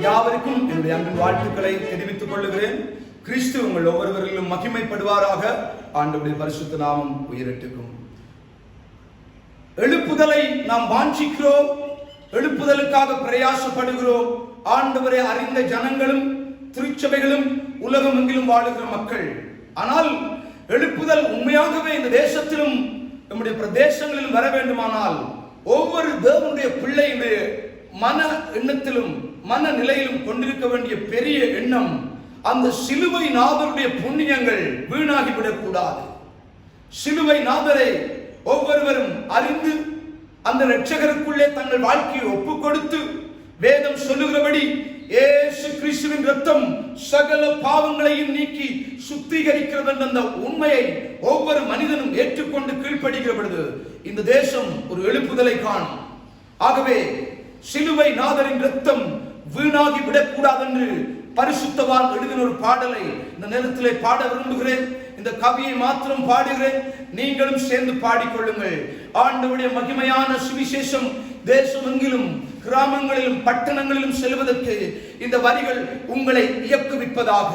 யாவருக்கும் என்னுடைய அன்பின் வாழ்த்துக்களை தெரிவித்துக் கொள்ளுகிறேன். கிறிஸ்து உங்கள் ஒவ்வொருவரிலும் மகிமைப்படுவாராக. ஆண்டவுடைய பரிசுத்த நாமம் உயிரிட்டுக்கும். எழுப்புதலை நாம் வாஞ்சிக்கிறோம். எழுப்புதலுக்காக பிரயாசப்படுகிறோம். ஆண்டவரை அறிந்த ஜனங்களும் திருச்சபைகளும் உலகம் எங்கிலும் வாழுகிற மக்கள். ஆனால் எழுப்புதல் உண்மையாகவே இந்த தேசத்திலும் நம்முடைய பிரதேசங்களிலும் வர வேண்டுமானால் ஒவ்வொரு தேவனுடைய பிள்ளையுடைய மன எண்ணத்திலும் மன நிலையிலும் கொண்டிருக்க வேண்டிய பெரிய எண்ணம் அந்த சிலுவை நாதருடைய புண்ணியங்கள் வீணாகிவிடக் கூடாது சிலுவை நாதரை ஒவ்வொருவரும் அறிந்து அந்த ரட்சகருக்குள்ளே தங்கள் வாழ்க்கையை ஒப்புக்கொடுத்து வேதம் சொல்லுகிறபடி ஏசு கிறிஸ்துவின் ரத்தம் சகல பாவங்களையும் நீக்கி சுத்திகரிக்கிறது என்ற அந்த உண்மையை ஒவ்வொரு மனிதனும் ஏற்றுக்கொண்டு கீழ்ப்படுகிற பொழுது இந்த தேசம் ஒரு எழுப்புதலை காணும். ஆகவே சிலுவை நாதரின் ரத்தம் வீணாகி விடக்கூடாது என்று பரிசுத்தவான் எழுதின ஒரு பாடலை இந்த நேரத்திலே பாட விரும்புகிறேன். இந்த கவியை மாத்திரம் பாடுகிறேன். நீங்களும் சேர்ந்து பாடிக்கொள்ளுங்கள். ஆண்டவுடைய மகிமையான சுவிசேஷம் தேசமெங்கிலும் கிராமங்களிலும் பட்டணங்களிலும் செல்வதற்கு இந்த வரிகள் உங்களை இயக்குவிப்பதாக.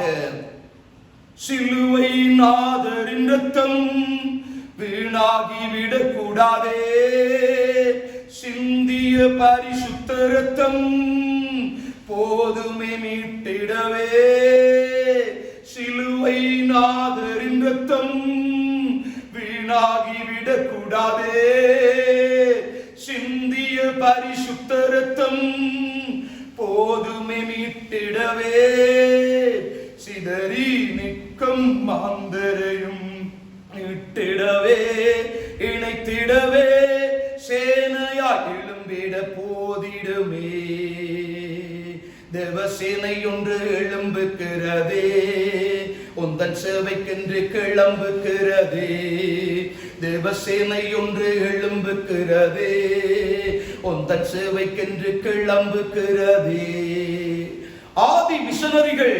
சிலுவை நாதரின் ரத்தம் வீணாகி விடக்கூடாதே சிந்திய பரிசுத்த ரத்தம் போதுமே மீட்டிடவே. சிலுவை நாதரின் ரத்தம் வீணாகி விடக்கூடாதே பரிசுத்த ரத்தம் போதுமே மீட்டிடவே. சிதறி நிற்கும் மாந்தரையும் இட்டிடவே இணைத்திடவே. சேனையாய் எழும்பிட போதிடுமே. தேவசேனை ஒன்று எழும்புகிறதே. உந்தன் சேவைக்கென்று கிளம்புகிறதே. தேவசேனை ஒன்று எழும்புகிறதே. உந்தன் சேவைக்கென்று கிளம்புகிறதே ஆதி மிஷனரிகள்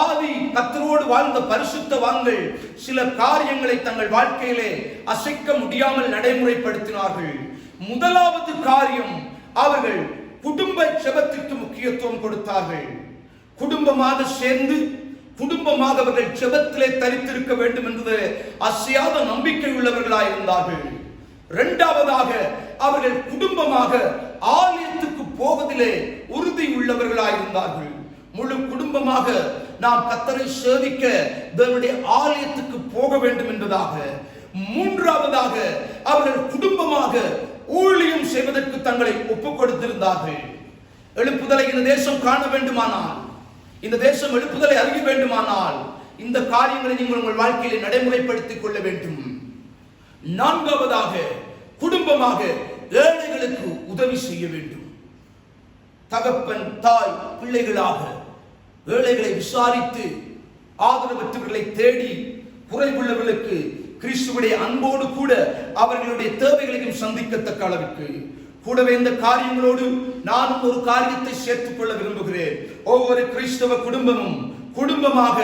ஆதி கத்தரோடு வாழ்ந்த பரிசுத்தவான்கள் சில காரியங்களை தங்கள் வாழ்க்கையிலே அசைக்க முடியாமல் நடைமுறைப்படுத்தினார்கள். முதலாவது காரியம் அவர்கள் குடும்ப செபத்திற்கு முக்கியத்துவம் கொடுத்தார்கள். குடும்பமாக சேர்ந்து குடும்பமாக அவர்கள் செபத்திலே தரித்திருக்க வேண்டும் என்பது அசையாத நம்பிக்கை உள்ளவர்களாயிருந்தார்கள். இருந்தார்கள் இரண்டாவதாக அவர்கள் குடும்பமாக ஆலயத்துக்கு போவதிலே உறுதி உள்ளவர்களாயிருந்தார்கள் முழு குடும்பமாக நாம் கத்தரை சேவிக்க தேவனுடைய ஆலயத்துக்கு போக வேண்டும் என்பதாக. மூன்றாவதாக அவர்கள் குடும்பமாக ஊழியம் செய்வதற்கு தங்களை ஒப்புக் கொடுத்திருந்தார்கள் எழுப்புதலை இந்த தேசம் காண வேண்டுமானால் இந்த தேசம் எழுப்புதலை அறிய வேண்டுமானால் இந்த காரியங்களை நீங்கள் உங்கள் வாழ்க்கையில் நடைமுறைப்படுத்திக் கொள்ள வேண்டும். நான்காவதாக குடும்பமாக ஏழைகளுக்கு உதவி செய்ய வேண்டும். தகப்பன் தாய் பிள்ளைகளாக ஏழைகளை விசாரித்து ஆதரவற்றவர்களை தேடி குறைவுள்ளவர்களுக்கு கிறிஸ்துவடைய அன்போடு கூட அவர்களுடைய தேவைகளையும் சந்திக்கத்தக்க அளவுக்கு கூடவே இந்த காரியங்களோடு நானும் ஒரு காரியத்தை சேர்த்துக் கொள்ள விரும்புகிறேன். ஒவ்வொரு கிறிஸ்தவ குடும்பமும் குடும்பமாக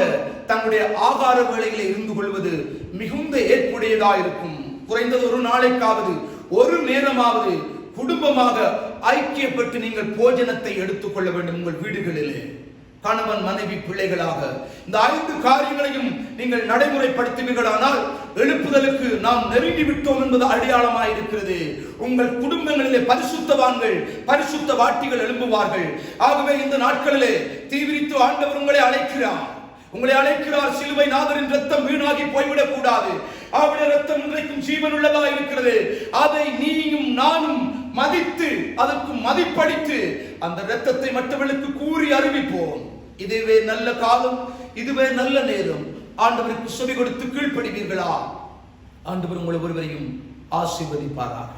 தங்களுடைய ஆகார வேலைகளை இருந்து கொள்வது மிகுந்த ஏற்புடையதா இருக்கும் குறைந்தது ஒரு நாளைக்காவது ஒரு நேரமாவது குடும்பமாக ஐக்கியப்பட்டு நீங்கள் போஜனத்தை எடுத்துக்கொள்ள வேண்டும் உங்கள் வீடுகளிலே. கணவன் மனைவி பிள்ளைகளாக. இந்த ஐந்து காரியங்களையும் நீங்கள் நடைமுறைப்படுத்துவீர்களானால் எழுப்புதலுக்கு நாம் நெருங்கி விட்டோம் என்பது அடையாளமாக இருக்கிறது. உங்கள் குடும்பங்களிலே பரிசுத்தவான்கள் பரிசுத்த வாட்டிகள் எழும்புவார்கள். ஆகவே இந்த நாட்களிலே தீவிரித்து ஆண்டவர் உங்களை அழைக்கிறார். உங்களை அழைக்கிறார். சிலுவை நாதரின் ரத்தம் வீணாகி போய்விடக் கூடாது அவருடைய ரத்தம் இன்றைக்கும் ஜீவன் உள்ளதா இருக்கிறது. அதை நீயும் நானும் மதித்து அதற்கு மதிப்படித்து அந்த ரத்தத்தை மற்றவர்களுக்கு கூறி அறிவிப்போம். இதுவே நல்ல காலம் இதுவே நல்ல நேரம். ஆண்டவருக்கு செவி கொடுத்து கீழ்ப்படுவீர்களா? ஆண்டவர் உங்களை ஒருவரையும் ஆசீர்வதிப்பாராக.